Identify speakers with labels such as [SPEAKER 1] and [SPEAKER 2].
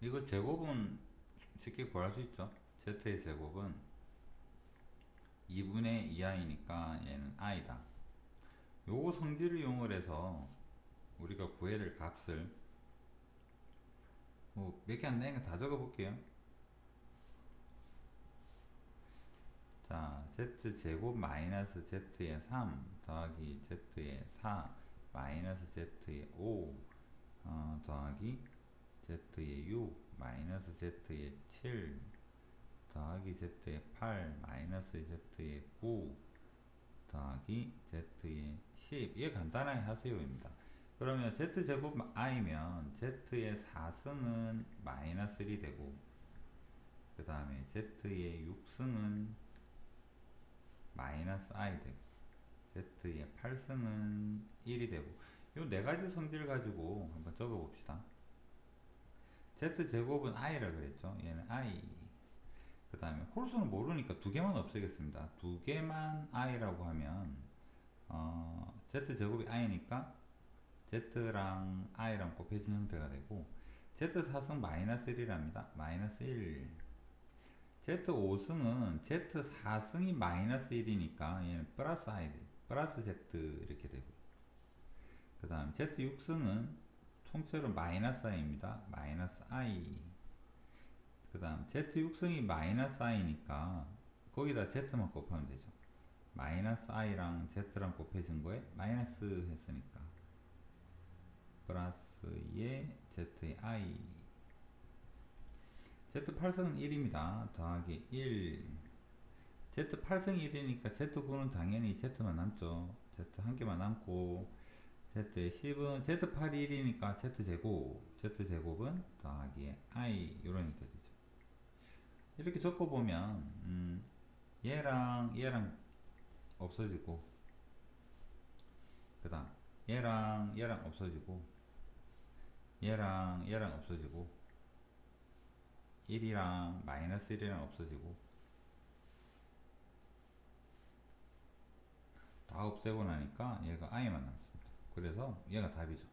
[SPEAKER 1] 이거 제곱은 쉽게 구할 수 있죠. z의 제곱은 2분의 2i니까 얘는 i다. 요거 성질을 이용을 해서 우리가 구해야 될 값을 뭐 몇 개 안 되니까 다 적어 볼게요. 자, z 제곱 마이너스 z의 3 더하기 z의 4 마이너스 z의 5 어, 더하기 z의 6 마이너스 z의 7 더하기 z의 8 마이너스 z의 9 더하기 z의 10 이게 간단하게 하세요입니다. 그러면 z제곱 i면 z의 4승은 마이너스 1이 되고 그 다음에 z의 6승은 마이너스 i 되고 z의 8승은 1이 되고 이 네 가지 성질 가지고 한번 적어 봅시다. Z제곱은 i라 그랬죠. 얘는 i 그 다음에 홀수는 모르니까 두 개만 없애겠습니다. 두 개만 i라고 하면 어, z제곱이 i니까 z랑 i랑 곱해진 형태가 되고 z4승 마이너스 1이랍니다. 마이너스 1 z5승은 z4승이 마이너스 1이니까 얘는 플러스 i 플러스 z 이렇게 되고 그 다음 z6승은 통째로 마이너스 i입니다. 마이너스 i 그 다음 z6승이 마이너스 i니까 거기다 z만 곱하면 되죠. 마이너스 i랑 z랑 곱해진 거에 마이너스 했으니까 플러스의 z의 i z8승은 1입니다. 더하기 1 z8승 1이니까 z9는 당연히 z만 남죠. z 한 개만 남고 z의 10은 z8이 1이니까 z제곱 z제곱은 더하기 i 이런 형태 되죠. 이렇게 적어보면 음, 얘랑 얘랑 없어지고 그 다음 얘랑 얘랑 없어지고 얘랑 얘랑 없어지고 1이랑 마이너스 1이랑 없어지고 다 없애고 나니까 얘가 i만 남습니다. 그래서 얘가 답이죠.